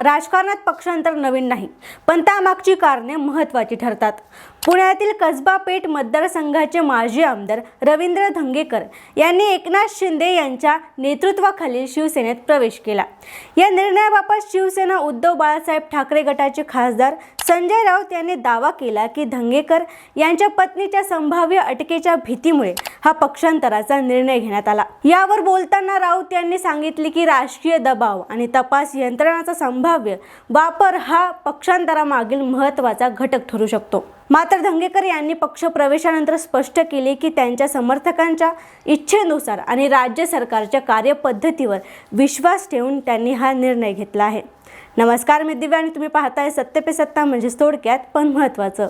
राजकारणात पक्षांतर नवीन नाही पण त्यामागची कारणे महत्त्वाची ठरतात. पुण्यातील कसबा पेठ मतदारसंघाचे माजी आमदार रवींद्र धंगेकर यांनी एकनाथ शिंदे यांच्या नेतृत्वाखालील शिवसेनेत प्रवेश केला. या निर्णयाबाबत शिवसेना उद्धव बाळासाहेब ठाकरे गटाचे खासदार संजय राऊत यांनी दावा केला की धंगेकर यांच्या पत्नीच्या संभाव्य अटकेच्या भीतीमुळे हा पक्षांतराचा निर्णय घेण्यात आला. यावर बोलताना राऊत यांनी सांगितले की राजकीय दबाव आणि तपास यंत्रणाचा संभाव्य वापर हा पक्षांतरामागील महत्त्वाचा घटक ठरू शकतो. मात्र धंगेकर यांनी पक्ष प्रवेशानंतर स्पष्ट केले की त्यांच्या समर्थकांच्या इच्छेनुसार आणि राज्य सरकारच्या कार्यपद्धतीवर विश्वास ठेवून त्यांनी हा निर्णय घेतला आहे. नमस्कार मी दिव्या आणि तुम्ही पाहताय सत्य पे सत्ता म्हणजेच थोडक्यात पण महत्त्वाचं.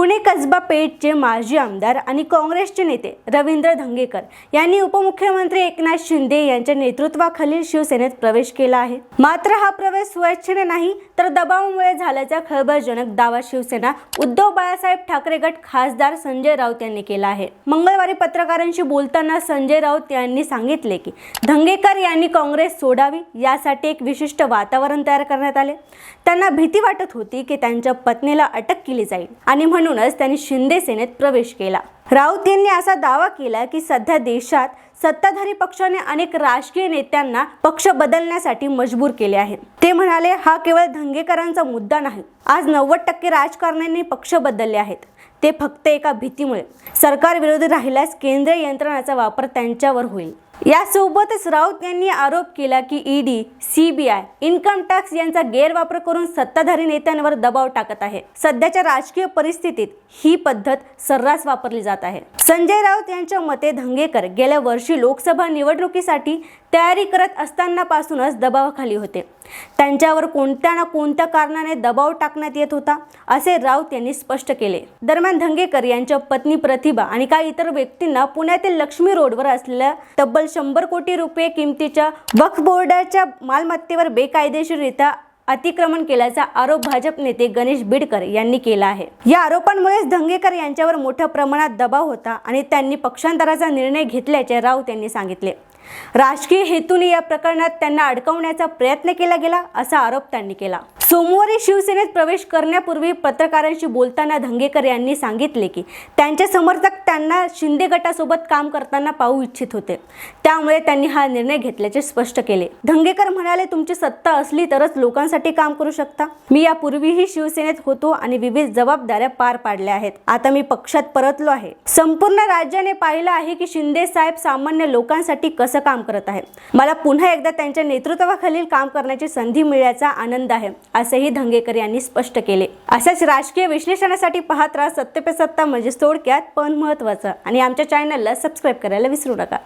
पुणे कसबा पेठचे माजी आमदार आणि काँग्रेसचे नेते रवींद्र धंगेकर यांनी उपमुख्यमंत्री एकनाथ शिंदे यांच्या नेतृत्वाखालील शिवसेनेत प्रवेश केला आहे. मात्र हा प्रवेश स्वेच्छेने नाही तर दबावामुळे झाल्याचा खळबळजनक दावा शिवसेना उद्धव बाळासाहेब ठाकरे गट खासदार संजय राऊत यांनी केला आहे. मंगळवारी पत्रकारांशी बोलताना संजय राऊत यांनी सांगितले की धंगेकर यांनी काँग्रेस सोडावी यासाठी एक विशिष्ट वातावरण तयार करण्यात आले. त्यांना भीती वाटत होती की त्यांच्या पत्नीला अटक केली जाईल. आणि म्हणून म्हणूनच त्यांनी शिंदे सेनेत प्रवेश केला. राऊत यांनी असा दावा केला की सध्या देशात सत्ताधारी पक्षाने अनेक राजकीय नेत्यांना पक्ष बदलण्यासाठी मजबूर केले आहे ते म्हणाले हा केवळ धंगेकरांचा मुद्दा नाही. आज नव्वद टक्के राजकारण्यांनी पक्ष बदलले आहेत. ते फक्त एका भीतीमुळे. सरकार विरोधी राहिल्यास केंद्रीय यंत्रणाचा वापर त्यांच्यावर होईल. यासोबतच राऊत यांनी आरोप केला की ईडी सीबीआय इन्कम टॅक्स यांचा गैरवापर करून सत्ताधारी नेत्यांवर दबाव टाकत आहे. सध्याच्या राजकीय परिस्थितीत ही पद्धत सर्रास वापरली जात आहे. संजय राऊत यांच्या मते धंगेकर गेल्या वर्षी लोकसभा निवडणुकीसाठी तयारी करत असतानापासूनच दबावाखाली होते. त्यांच्यावर कोणत्या ना कोणत्या कारणाने दबाव टाकण्यात येत होता असे राऊत यांनी स्पष्ट केले. दरम्यान धंगेकर यांच्या पत्नी प्रतिभा आणि काही इतर व्यक्तींना पुण्यातील लक्ष्मी रोडवर असलेल्या तब्बल शंभर कोटी रुपये किमतीच्या वक्फ बोर्डाच्या मालमत्तेवर बेकायदेशीररित्या अतिक्रमण केल्याचा आरोप भाजप नेते गणेश बिडकर यांनी केला आहे. या आरोपांमुळेच धंगेकर यांच्यावर मोठ्या प्रमाणात दबाव होता आणि त्यांनी पक्षांतराचा निर्णय घेतल्याचे राऊत यांनी सांगितले. राजकीय हेतूने या प्रकरणात त्यांना अडकवण्याचा प्रयत्न केला गेला असा आरोप त्यांनी केला. सोमवारी शिवसेनेत प्रवेश करण्यापूर्वी पत्रकारांशी बोलताना धंगेकर यांनी सांगितले की त्यांचे समर्थक त्यांना शिंदे गटासोबत काम करताना पाहू इच्छित होते. त्यामुळे त्यांनी हा निर्णय घेतल्याचे स्पष्ट केले. धंगेकर म्हणाले तुमची सत्ता असली तरच लोकांसाठी काम करू शकता. मी यापूर्वीही शिवसेनेत होतो आणि विविध जबाबदाऱ्या पार पाडल्या आहेत. आता मी पक्षात परतलो आहे. संपूर्ण राज्याने पाहिलं आहे की शिंदे साहेब सामान्य लोकांसाठी कसं काम करत आहे मला पुन्हा एकदा त्यांच्या नेतृत्वाखालील काम करण्याची संधी मिळण्याचा आनंद आहे. असेही धंगेकर यांनी स्पष्ट केले. अशाच राजकीय विश्लेषणासाठी पाहत राहा सत्य पे सत्ता म्हणजे थोडक्यात पण महत्वाचं आणि आमच्या चॅनलला सबस्क्राईब करायला विसरू नका.